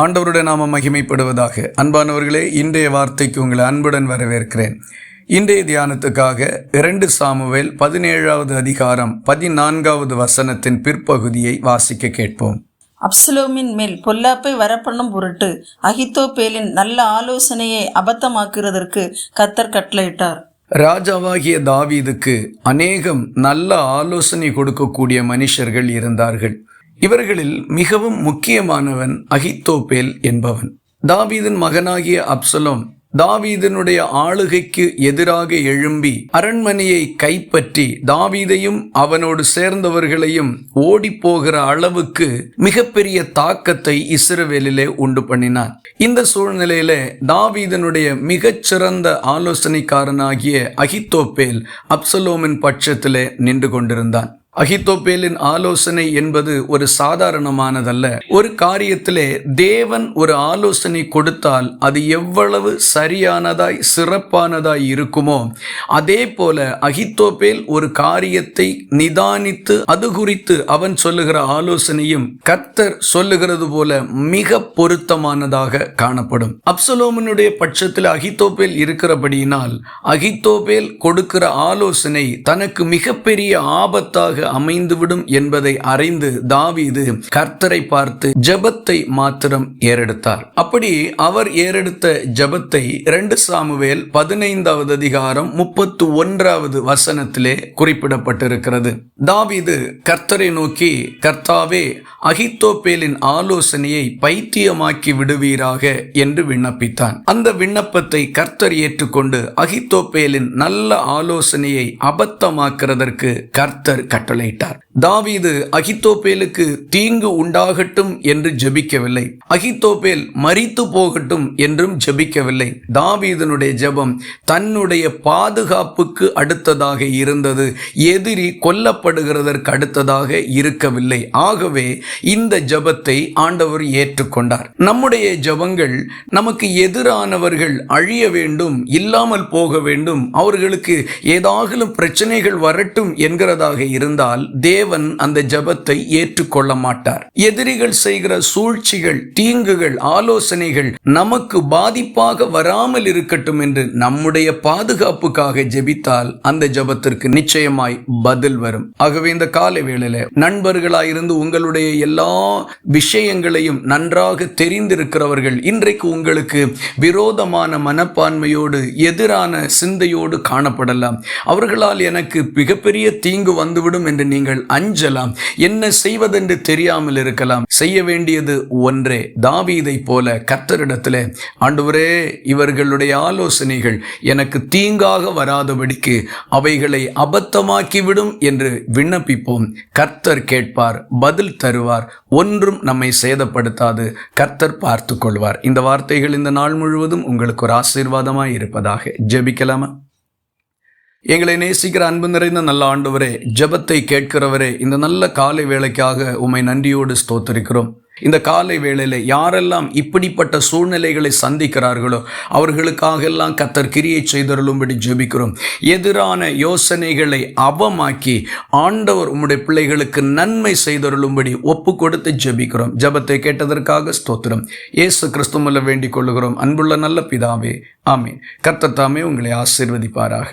ஆண்டவருடைய நாம மகிமைப்படுவதாக. அன்பானவர்களே இன்றைய வார்த்தைக்கு உங்களை அன்புடன் வரவேற்கிறேன். இன்றைய தியானத்துக்காக இரண்டு சாமுவேல் பதினேழாவது அதிகாரம் பதினான்காவது வசனத்தின் பிற்பகுதியை வாசிக்க கேட்போம். அப்சலோமின் மேல் பொல்லாப்பை வரப்பண்ணும் பொருட்டு அகித்தோப்பேலின் நல்ல ஆலோசனையை அபத்தமாக்குறதற்கு கத்தர் கட்டளையிட்டார். ராஜாவாகிய தாவீதுக்கு அநேகம் நல்ல ஆலோசனை கொடுக்கக்கூடிய மனுஷர்கள் இருந்தார்கள். இவர்களில் மிகவும் முக்கியமானவன் அகித்தோப்பேல் என்பவன். தாவீதின் மகனாகிய அப்சலோம் தாவீதனுடைய ஆளுகைக்கு எதிராக எழும்பி அரண்மனையை கைப்பற்றி தாவீதையும் அவனோடு சேர்ந்தவர்களையும் ஓடிப்போகிற அளவுக்கு மிகப்பெரிய தாக்கத்தை இஸ்ரவேலிலே உண்டு பண்ணினான். இந்த சூழ்நிலையில தாவீதனுடைய மிகச்சிறந்த ஆலோசனைக்காரனாகிய அகித்தோப்பேல் அப்சலோமின் பட்சத்திலே நின்று கொண்டிருந்தான். அகித்தோப்பேலின் ஆலோசனை என்பது ஒரு சாதாரணமானதல்ல. ஒரு காரியத்திலே தேவன் ஒரு ஆலோசனை கொடுத்தால் அது எவ்வளவு சரியானதாய் சிறப்பானதாய் இருக்குமோ அதே போல அகித்தோப்பேல் ஒரு காரியத்தை நிதானித்து அது குறித்து அவன் சொல்லுகிற ஆலோசனையும் கர்த்தர் சொல்லுகிறது போல மிக பொருத்தமானதாக காணப்படும். அப்சலோமனுடைய பட்சத்தில் அகித்தோப்பேல் இருக்கிறபடியினால் அகிதோபேல் கொடுக்கிற ஆலோசனை தனக்கு மிகப்பெரிய ஆபத்தாக அமைந்துவிடும் என்பதை அறிந்து தாவீது கர்த்தரை பார்த்து ஜபத்தை மாத்திரம் ஏறெடுத்தார். அப்படி அவர் ஏறெடுத்த ஜபத்தை இரண்டு சாமுவேல் பதினைந்தாவது அதிகாரம் முப்பத்து ஒன்றாவது வசனத்திலே குறிப்பிடப்பட்டிருக்கிறது. தாவீது கர்த்தரை நோக்கி கர்த்தாவே அகித்தோப்பேலின் ஆலோசனையை பைத்தியமாக்கி விடுவீராக என்று விண்ணப்பித்தான். அந்த விண்ணப்பத்தை கர்த்தர் ஏற்றுக்கொண்டு அகித்தோப்பேலின் நல்ல ஆலோசனையை அபத்தமாக்குறதற்கு கர்த்தர் கட்டளை கொள்ளையிட்டார். தாவீது அகித்தோப்பேலுக்கு தீங்கு உண்டாகட்டும் என்று ஜெபிக்கவில்லை. அகித்தோப்பேல் மறித்து போகட்டும் என்றும் ஜெபிக்கவில்லை. தாவீதனுடைய ஜெபம் தன்னுடைய பாதுகாப்புக்கு அடுத்ததாக இருந்தது. எதிரி கொல்லப்படுகிறதற்கு அடுத்ததாக இருக்கவில்லை. ஆகவே இந்த ஜெபத்தை ஆண்டவர் ஏற்றுக்கொண்டார். நம்முடைய ஜெபங்கள் நமக்கு எதிரானவர்கள் அழிய வேண்டும் இல்லாமல் போக வேண்டும் அவர்களுக்கு ஏதாகிலும் பிரச்சனைகள் வரட்டும் என்கிறதாக இருந்தால் தேவ தேவன் அந்த ஜெபத்தை ஏற்றுக்கொள்ள மாட்டார் எதிரிகள் செய்கிற சூழ்ச்சிகள் தீங்குகள் ஆலோசனைகள் நமக்கு பாதிப்பாக வராமல் இருக்கட்டும் என்று நம்முடைய பாதுகாப்புக்காக ஜெபித்தால் அந்த ஜபத்திற்கு நிச்சயமாய் பதில் வரும். ஆகவே இந்த காலை வேளையில நண்பர்களாயிருந்து உங்களுடைய எல்லா விஷயங்களையும் நன்றாக தெரிந்திருக்கிறவர்கள் இன்றைக்கு உங்களுக்கு விரோதமான மனப்பான்மையோடு எதிரான சிந்தையோடு காணப்படலாம். அவர்களால் எனக்கு மிகப்பெரிய தீங்கு வந்துவிடும் என்று நீங்கள் அஞ்சலாம். என்ன செய்வதென்று தெரியாமல் இருக்கலாம். செய்ய வேண்டியது ஒன்றே. தாவீதை போல கர்த்தரிடத்தில் ஆண்டவரே இவர்களுடைய ஆலோசனைகள் எனக்கு தீங்காக வராதபடிக்கு அவைகளை அபத்தமாக்கிவிடும் என்று விண்ணப்பிப்போம். கர்த்தர் கேட்பார் பதில் தருவார். ஒன்றும் நம்மை சேதப்படுத்தாது. கர்த்தர் பார்த்து கொள்வார் இந்த வார்த்தைகள் இந்த நாள் முழுவதும் உங்களுக்கு ஒரு ஆசீர்வாதமாய் இருப்பதாக. ஜெபிக்கலாமா? எங்களை நேசிக்கிற அன்பு நிறைந்த நல்ல ஆண்டவரே ஜெபத்தை கேட்கிறவரே இந்த நல்ல காலை வேளைக்காக உம்மை நன்றியோடு ஸ்தோத்தரிக்கிறோம். இந்த காலை வேளையில் யாரெல்லாம் இப்படிப்பட்ட சூழ்நிலைகளை சந்திக்கிறார்களோ அவர்களுக்காக எல்லாம் கத்தர் கிரியை செய்தருளும்படி ஜெபிக்கிறோம். எதிரான யோசனைகளை அவமாக்கி ஆண்டவர் உம்முடைய பிள்ளைகளுக்கு நன்மை செய்தருளும்படி ஒப்பு கொடுத்து ஜெபிக்கிறோம். ஜெபத்தை கேட்டதற்காக ஸ்தோத்திரம். இயேசு கிறிஸ்துமல்ல வேண்டிக் கொள்ளுகிறோம். அன்புள்ள நல்ல பிதாவே ஆமே கர்த்தர் உங்களை ஆசீர்வதிப்பாராக.